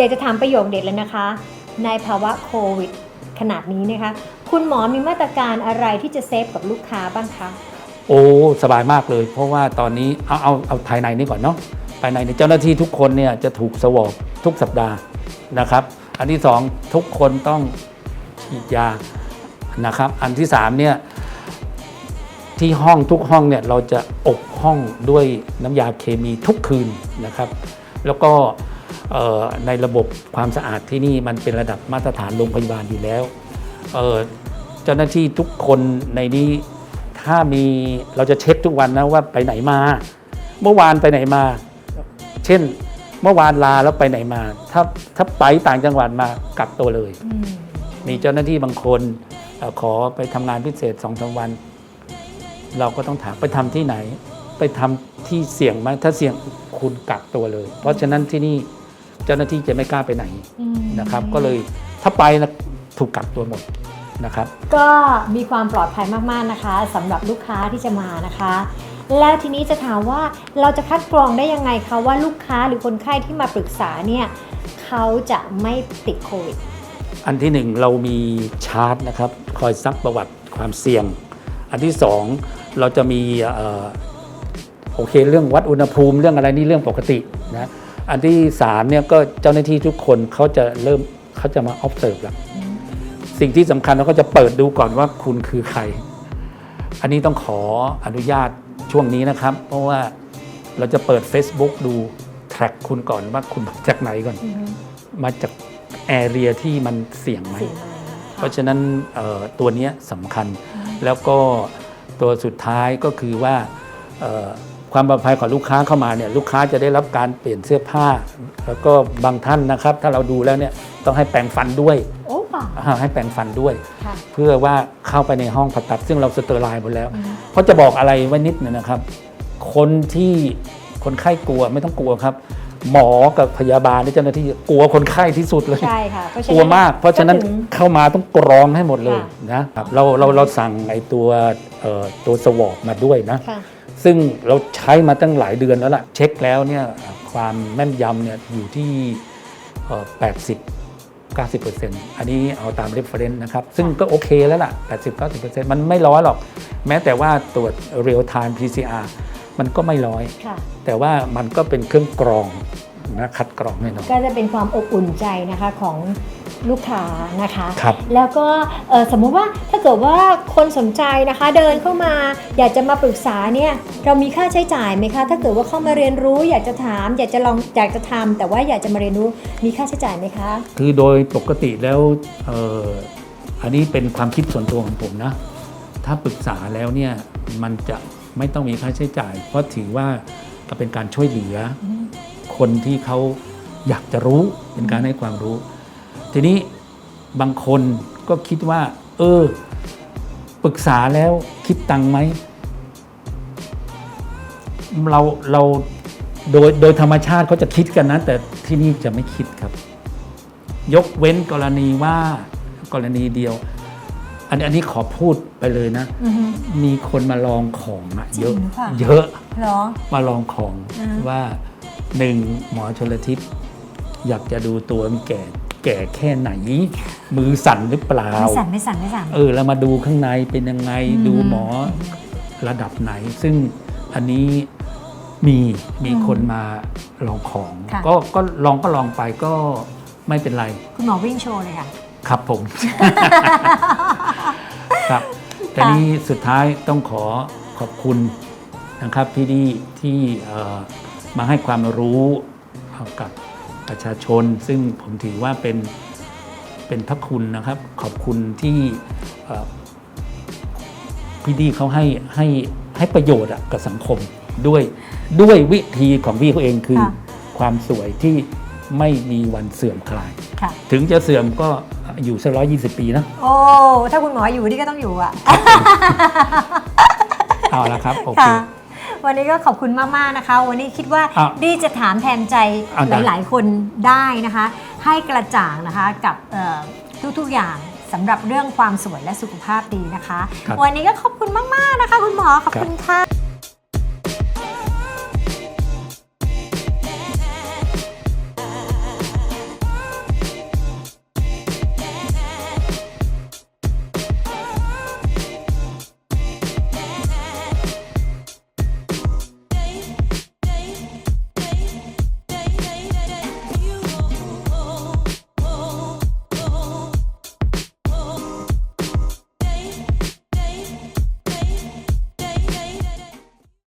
อยากจะถามประโยคเด็ดเลยนะคะ ในภาวะโควิดขนาดนี้นะคะ คุณหมอมีมาตรการอะไรที่จะเซฟกับลูกค้าบ้างคะ โอ้สบายมากเลย เพราะว่าตอนนี้เอาเอาเอาภายในนี่ก่อนเนาะภายในเนี่ยเจ้าหน้าที่ทุกคนเนี่ยจะถูกสวอปทุกสัปดาห์นะครับ อันที่สองทุกคนต้องฉีดยานะครับ อันที่สามเนี่ยที่ห้องทุกห้องเนี่ยเราจะอบห้องด้วยน้ำยาเคมีทุกคืนนะครับ แล้วก็ ในระบบความสะอาดที่นี่มันเป็นระดับมาตรฐานโรงพยาบาลอยู่แล้วเอ่อเจ้าหน้าที่ทุกคนในนี้ถ้ามีเราจะเช็คทุกวันนะว่าไปไหนมา เมื่อวานไปไหนมา เช่น เมื่อวานลาแล้วไปไหนมา ถ้าถ้าไปต่างจังหวัดมากักตัวเลย มีเจ้าหน้าที่บางคนเออขอไปทำงานพิเศษสองสาวัน เราก็ต้องถามไปทำที่ไหน ไปทำที่เสี่ยงไหมถ้าเสี่ยงคุณกักตัวเลย เพราะฉะนั้นที่นี่เจ้าหน้าที่จะไม่กล้าไปไหนนะครับ ก็เลยถ้าไปนะถูกกักตัวหมดนะครับ ก็มีความปลอดภัยมากๆนะคะสำหรับลูกค้าที่จะมานะคะ แล้วทีนี้จะถามว่าเราจะคัดกรองได้ยังไงคะว่าลูกค้าหรือคนไข้ที่มาปรึกษาเนี่ยเขาจะไม่ติดโควิดอันที่หนึ่งเรามีชาร์ตนะครับ คอยซักประวัติความเสี่ยง อันที่สองเราจะมีเอ่อโอเคเรื่องวัดอุณหภูมิเรื่องอะไรนี่เรื่องปกตินะ อันที่สามเนี่ยก็เจ้าหน้าที่ทุกคนเขาจะเริ่มเขาจะมา observe แล้วสิ่งที่สำคัญเราก็จะเปิดดูก่อนว่าคุณคือใคร อันนี้ต้องขออนุญาตช่วงนี้นะครับ เพราะว่าเราจะเปิด Facebook ดู track คุณก่อนว่าคุณมาจากไหนก่อน มาจากแอเรียที่มันเสี่ยงไหมเสียงมาเพราะฉะนั้นเอ่อตัวเนี้ยสำคัญ แล้วก็ตัวสุดท้ายก็คือว่าเอ่อ ความปลอดภัยของลูกค้าเข้ามาเนี่ยลูกค้าจะได้รับการเปลี่ยนเสื้อผ้า แล้วก็บางท่านนะครับ ถ้าเราดูแล้วเนี่ยต้องให้แปรงฟันด้วยโอ้ป่ะอ่าให้แปรงฟันด้วย ค่ะ เพื่อว่าเข้าไปในห้องผ่าตัด ซึ่งเราสเตอร์ไลน์หมดแล้ว เพราะจะบอกอะไรไว้นิดหนึงนะครับ คนที่คนไข้กลัวไม่ต้องกลัวครับ หมอกับพยาบาลและเจ้าหน้าที่กลัวคนไข้ที่สุดเลยใช่ค่ะเพราะฉะกลัวมาก เพราะฉะนั้นก็ถึง เข้ามาต้องกรองให้หมดเลยค่ะนะครับเราเราเราสั่งไอตัวเอ่อตัวสวอปมาด้วยนะ ค่ะ ซึ่งเราใช้มาตั้งหลายเดือนแล้วล่ะ เช็คแล้วเนี่ยความแม่นยำเนี่ยอยู่ที่เอ่อ80 90อันนี้เอาตาม reference นะครับ ซึ่งก็โอเคแล้วล่ะ 80 90มันไม่ร้อยหรอก แม้แต่ว่าตรวจ real time PCR มันก็ไม่ร้อย ค่ะ แต่ว่ามันก็เป็นเครื่องกรอง นะคัดกรองแน่นอน ก็จะเป็นความอบอุ่นใจนะคะของลูกค้านะคะ ครับ แล้วก็เอ่อสมมุติว่าถ้าเกิดว่าคนสนใจนะคะเดินเข้ามาอยากจะมาปรึกษาเนี่ยเรามีค่าใช้จ่ายไหมคะถ้าเกิดว่าเข้ามาเรียนรู้ อยากจะถาม อยากจะลองอยากจะทำแต่ว่าอยากจะมาเรียนรู้มีค่าใช้จ่ายไหมคะ คือโดยปกติแล้วเอ่ออันนี้เป็นความคิดส่วนตัวของผมนะ ถ้าปรึกษาแล้วเนี่ยมันจะไม่ต้องมีค่าใช้จ่าย เพราะถือว่าเป็นการช่วยเหลืออ คนที่เขาอยากจะรู้เป็นการให้ความรู้ ทีนี้บางคนก็คิดว่า เออ ปรึกษาแล้วคิดตังค์ไหมเราเราโดยโดยธรรมชาติเขาจะคิดกันนะแต่ที่นี่จะไม่คิดครับ ยกเว้นกรณีว่ากรณีเดียว อันนี้อันนี้ขอพูดไปเลยนะ มีคนมาลองของอะเยอะจริงหรือเปล่าเยอะเหรอมาลองของอ่าว่า หนึ่งหมอชลทิศอยากจะดูตัวมันแก่แก่แค่ไหน มือสั่นหรือเปล่า ไม่สั่นไม่สั่นไม่สั่น เออแล้วมาดูข้างในเป็นยังไงอืม ดูหมอระดับไหน ซึ่งอันนี้มีมีคนมาลองของ ค่ะ ก็ก็ลองก็ลองไปก็ไม่เป็นไรคุณหมอวิ่งโชว์เลยค่ะ ครับผม ครับแต่นี้สุดท้ายต้องขอขอบคุณนะครับที่ดีที่เอ่อ มาให้ความรู้กับประชาชน ซึ่งผมถือว่าเป็นเป็นพระคุณนะครับ ขอบคุณที่เอ่อพี่ดีเขาให้ให้ให้ประโยชน์อะกับสังคมด้วยด้วยวิธีของพี่เขาเองคือค่ะความสวยที่ไม่มีวันเสื่อมคลายค่ะถึงจะเสื่อมก็อยู่สักร้อยยี่สิบปีนะ โอ้ ถ้าคุณหมออยู่นี่ก็ต้องอยู่อะเอาละครับ โอเคค่ะ วันนี้ก็ขอบคุณมาก ๆ นะคะ วันนี้คิดว่าอะดีจะถามแทนใจอะได้ หลาย ๆ คนได้นะคะ ให้กระจ่างนะคะกับเอ่อทุก ๆ อย่างสำหรับเรื่องความสวยและสุขภาพดีนะคะ ครับวันนี้ก็ขอบคุณมาก ๆ นะคะ คุณหมอขอบคุณค่ะ